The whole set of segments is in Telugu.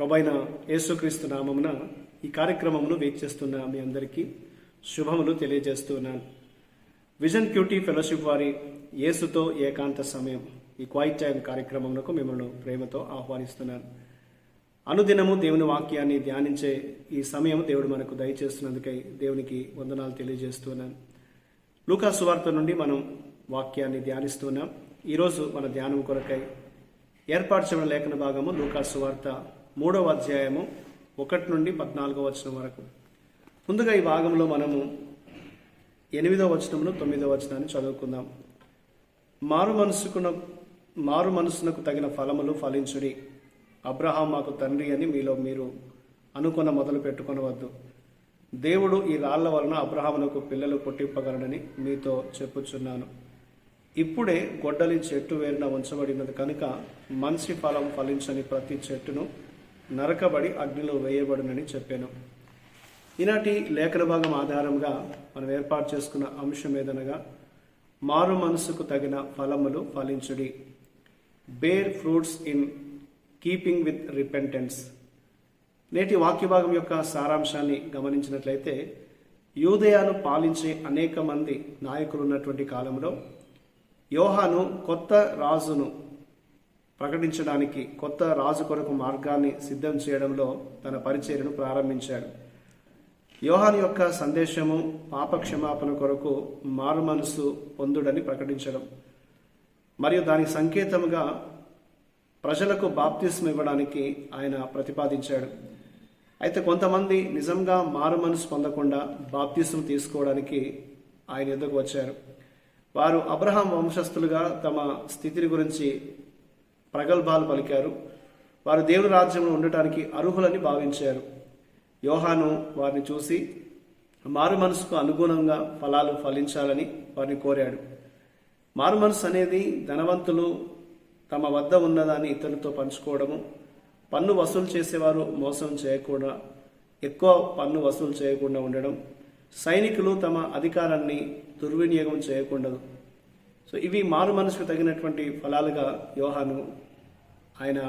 ప్రభైన యేసుక్రీస్తు నామమున ఈ కార్యక్రమమును వీక్షిస్తున్న మీ అందరికీ శుభములు తెలియజేస్తున్నాను. విజన్ క్యూటీ ఫెలోషిప్ వారి యేసుతో ఏకాంత సమయం ఈ క్వైట్ టైం కార్యక్రమమునకు మిమ్మల్ని ప్రేమతో ఆహ్వానిస్తున్నాను. అనుదినము దేవుని వాక్యాన్ని ధ్యానించే ఈ సమయం దేవుడు మనకు దయచేస్తున్నందుకై దేవునికి వందనాలు తెలియజేస్తున్నాను. లూకా సువార్త నుండి మనం వాక్యాన్ని ధ్యానిస్తున్నాం. ఈరోజు మన ధ్యానం కొరకై ఏర్పాటు చేయడం లేఖన భాగము లూకా సువార్త మూడవ అధ్యాయము ఒకటి నుండి పద్నాలుగో వచనం వరకు. ముందుగా ఈ భాగంలో మనము ఎనిమిదో వచనమును తొమ్మిదో వచనాన్ని చదువుకుందాం. మారు మనసుకున మారు మనసునకు తగిన ఫలములు ఫలించుడి. అబ్రహాం మాకు తండ్రి అని మీలో మీరు అనుకున్న మొదలు పెట్టుకొనవద్దు. దేవుడు ఈ రాళ్ళ వలన అబ్రహామునకు పిల్లలు పుట్టింపగలడని మీతో చెప్పుచున్నాను. ఇప్పుడే గొడ్డలి చెట్టు వేరున ఉంచబడినది కనుక మంచి ఫలం ఫలించని ప్రతి చెట్టును నరకబడి అగ్నిలో వేయబడునని చెప్పాను. ఈనాటి లేఖన భాగం ఆధారంగా మనం ఏర్పాటు చేసుకున్న అంశం ఏదనగా మారు మనసుకు తగిన ఫలములు ఫలించుడి. Bear fruits in keeping with repentance నేటి వాక్య భాగం యొక్క సారాంశాన్ని గమనించినట్లయితే యూదయాను పాలించే అనేక మంది నాయకులు ఉన్నటువంటి కాలంలో యోహాను కొత్త రాజును ప్రకటించడానికి కొత్త రాజు కొరకు మార్గాన్ని సిద్ధం చేయడంలో తన పరిచర్యను ప్రారంభించాడు. యోహాన్ యొక్క సందేశము పాప క్షమాపణ కొరకు మారు మనసు పొందుడని ప్రకటించడం. మరియు దాని సంకేతముగా ప్రజలకు బాప్తిస్మ ఇవ్వడానికి ఆయన ప్రతిపాదించాడు. అయితే కొంతమంది నిజంగా మారు మనసు పొందకుండా బాప్తిస్మ తీసుకోవడానికి ఆయన ఎదుగు వచ్చారు. వారు అబ్రహాం వంశస్థులుగా తమ స్థితిని గురించి ప్రగల్భాలు పలికారు. వారు దేవుని రాజ్యంలో ఉండటానికి అర్హులని భావించారు. యోహాను వారిని చూసి మారు మనసుకు అనుగుణంగా ఫలాలు ఫలించాలని వారిని కోరాడు. మారు మనసు అనేది ధనవంతులు తమ వద్ద ఉన్నదాన్ని ఇతరులతో పంచుకోవడము. పన్ను వసూలు చేసేవారు మోసం చేయకుండా ఎక్కువ పన్ను వసూలు చేయకుండా ఉండడం. సైనికులు తమ అధికారాన్ని దుర్వినియోగం చేయకూడదు. సో ఇవి మారు మనసుకు తగినటువంటి ఫలాలుగా యోహాను ఆయన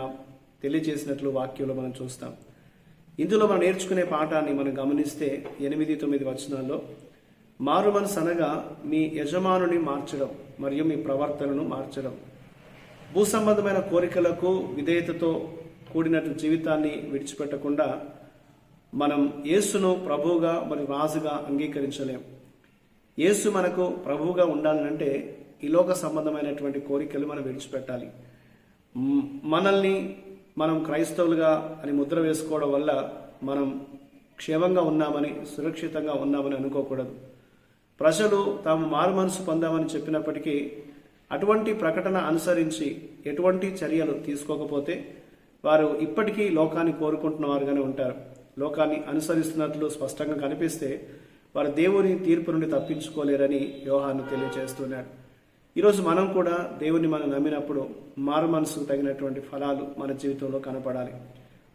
తెలియజేసినట్లు వాక్యంలో మనం చూస్తాం. ఇందులో మనం నేర్చుకునే పాఠాన్ని మనం గమనిస్తే ఎనిమిది తొమ్మిది వచనాల్లో మారు మనసు అనగా మీ యజమానుని మార్చడం మరియు మీ ప్రవర్తనను మార్చడం. భూ సంబంధమైన కోరికలకు విధేయతతో కూడినట్టు జీవితాన్ని విడిచిపెట్టకుండా మనం యేసును ప్రభువుగా మరియు రాజుగా అంగీకరించలేం. యేసు మనకు ప్రభువుగా ఉండాలంటే ఈ లోక సంబంధమైనటువంటి కోరికలు మనం విడిచిపెట్టాలి. మనల్ని మనం క్రైస్తవులుగా అని ముద్ర వేసుకోవడం వల్ల మనం క్షేమంగా ఉన్నామని సురక్షితంగా ఉన్నామని అనుకోకూడదు. ప్రజలు తాము మారు మనసు పొందామని చెప్పినప్పటికీ అటువంటి ప్రకటన అనుసరించి ఎటువంటి చర్యలు తీసుకోకపోతే వారు ఇప్పటికీ లోకాన్ని కోరుకుంటున్న వారుగానే ఉంటారు. లోకాన్ని అనుసరిస్తున్నట్లు స్పష్టంగా కనిపిస్తే వారు దేవుని తీర్పు నుండి తప్పించుకోలేరని యోహాను తెలియజేస్తున్నాడు ఈరోజు మనం కూడా దేవుని మనం నమ్మినప్పుడు మారు మనసుకు తగినటువంటి ఫలాలు మన జీవితంలో కనపడాలి.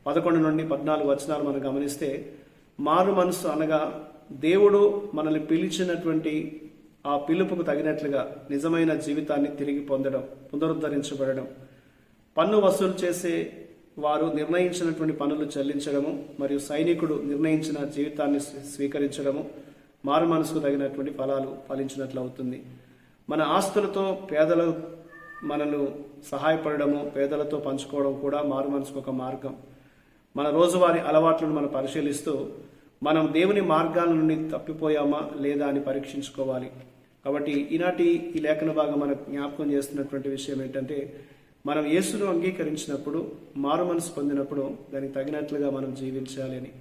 పదకొండు నుండి పద్నాలుగు వచనాలు మనం గమనిస్తే మారు మనసు అనగా దేవుడు మనల్ని పిలిచినటువంటి ఆ పిలుపుకు తగినట్లుగా నిజమైన జీవితాన్ని తిరిగి పొందడం పునరుద్ధరించబడడం. పన్ను వసూలు చేసే వారు నిర్ణయించినటువంటి పనులు చెల్లించడము మరియు సైనికుడు నిర్ణయించిన జీవితాన్ని స్వీకరించడము మారు మనసుకు తగినటువంటి ఫలాలు ఫలించినట్లు అవుతుంది. మన ఆస్తులతో పేదల మనను సహాయపడము పేదలతో పంచుకోవడం కూడా మారు మనసుకు ఒక మార్గం. మన రోజువారీ అలవాట్లను మనం పరిశీలిస్తూ మనం దేవుని మార్గాల నుండి తప్పిపోయామా లేదా అని పరీక్షించుకోవాలి. కాబట్టి ఈనాటి ఈ లేఖన భాగం మనకు జ్ఞాపకం చేస్తున్నటువంటి విషయం ఏంటంటే మనం యేసును అంగీకరించినప్పుడు మారు మనసు పొందినప్పుడు దానికి తగినట్లుగా మనం జీవించాలి అని.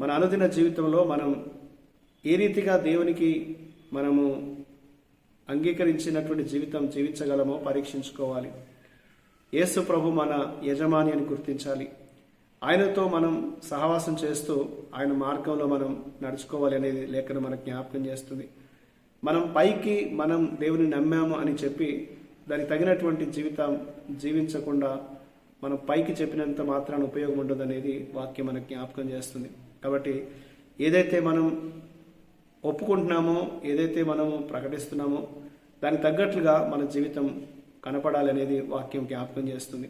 మన అనుదిన జీవితంలో మనం ఏ రీతిగా దేవునికి మనము అంగీకరించినటువంటి జీవితం జీవించగలమో పరీక్షించుకోవాలి. యేసు ప్రభు మన యజమాని అని గుర్తించాలి. ఆయనతో మనం సహవాసం చేస్తూ ఆయన మార్గంలో మనం నడుచుకోవాలి అనేది లేఖను మనకు జ్ఞాపకం చేస్తుంది. మనం పైకి మనం దేవుని నమ్మాము అని చెప్పి దానికి తగినటువంటి జీవితం జీవించకుండా మనం పైకి చెప్పినంత మాత్రాన ఉపయోగం ఉండదు అనేది వాక్యం మనకు జ్ఞాపకం చేస్తుంది. కాబట్టి ఏదైతే మనం ఒప్పుకుంటున్నామో ఏదైతే మనము ప్రకటిస్తున్నామో దానికి తగ్గట్లుగా మన జీవితం కనపడాలనేది వాక్యం జ్ఞాపకం చేస్తుంది.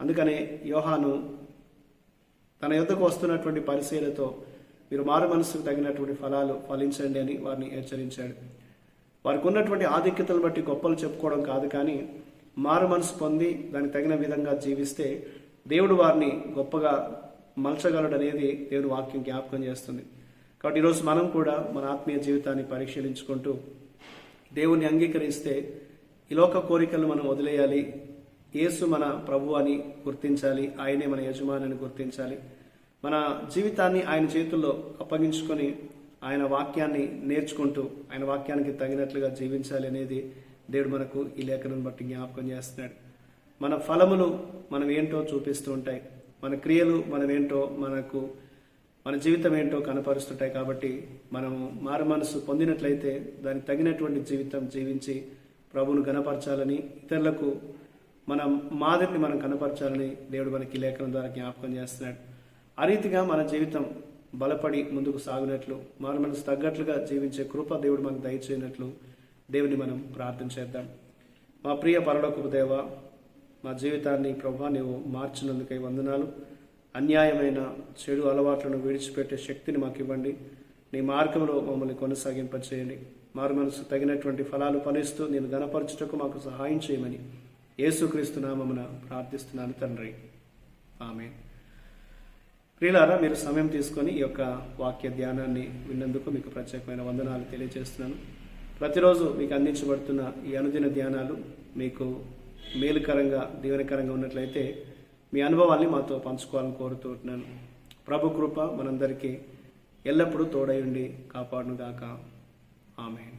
అందుకనే యోహాను తన యుద్ధకు వస్తున్నటువంటి పరిశీలతో మీరు మారు మనసుకు తగినటువంటి ఫలాలు ఫలించండి అని వారిని హెచ్చరించాడు. వారికి ఉన్నటువంటి ఆధిక్యతలు బట్టి గొప్పలు చెప్పుకోవడం కాదు కానీ మారు మనసు పొంది దానికి తగిన విధంగా జీవిస్తే దేవుడు వారిని గొప్పగా మలచగలడు అనేది వాక్యం జ్ఞాపకం చేస్తుంది. కాబట్టి ఈరోజు మనం కూడా మన ఆత్మీయ జీవితాన్ని పరిశీలించుకుంటూ దేవుని అంగీకరిస్తే ఈ లోక కోరికలను మనం వదిలేయాలి. యేసు మన ప్రభు అని గుర్తించాలి. ఆయనే మన యజమాని గుర్తించాలి. మన జీవితాన్ని ఆయన చేతుల్లో అప్పగించుకొని ఆయన వాక్యాన్ని నేర్చుకుంటూ ఆయన వాక్యానికి తగినట్లుగా జీవించాలి అనేది దేవుడు మనకు ఈ లేఖనం బట్టి జ్ఞాపకం చేస్తున్నాడు. మన ఫలములు మనం ఏంటో చూపిస్తూ ఉంటాయి. మన క్రియలు మనం ఏంటో మనకు మన జీవితం ఏంటో కనపరుస్తుంటాయి కాబట్టి మనం మారుమనసు పొందినట్లయితే దానికి తగినటువంటి జీవితం జీవించి ప్రభువును కనపరచాలని ఇతరులకు మన మాదిరిని మనం కనపరచాలని దేవుడు మనకి లేఖనం ద్వారా జ్ఞాపకం చేస్తున్నాడు. ఆ రీతిగా మన జీవితం బలపడి ముందుకు సాగినట్లు మారు మనసు తగ్గట్లుగా జీవించే కృప దేవుడు మనకు దయచేయనట్లు దేవుని మనం ప్రార్థన చేద్దాం. మా ప్రియ పరలోకపు దేవ మా జీవితాన్ని ప్రభా నీవు మార్చినందుకై వందనాలు. అన్యాయమైన చెడు అలవాట్లను విడిచిపెట్టే శక్తిని మాకు ఇవ్వండి నీ మార్గంలో మమ్మల్ని కొనసాగింపచేయండి. మారు మనసు తగినటువంటి ఫలాలు ఫలిస్తూ నేను గనపరచుటకు మాకు సహాయం చేయమని యేసుక్రీస్తు నామమున ప్రార్థిస్తున్నాను తండ్రి. ఆమె ప్రియులారా మీరు సమయం తీసుకొని ఈ యొక్క వాక్య ధ్యానాన్ని విన్నందుకు మీకు ప్రత్యేకమైన వందనాలు తెలియజేస్తున్నాను. ప్రతిరోజు మీకు అందించబడుతున్న ఈ అనుదిన ధ్యానాలు మీకు మేలుకరంగా దీవెనకరంగా ఉన్నట్లయితే మీ అనుభవాల్ని మాతో పంచుకోవాలని కోరుతున్నాను ప్రభు కృప మనందరికీ ఎల్లప్పుడూ తోడై ఉండి కాపాడునుగాక. ఆమె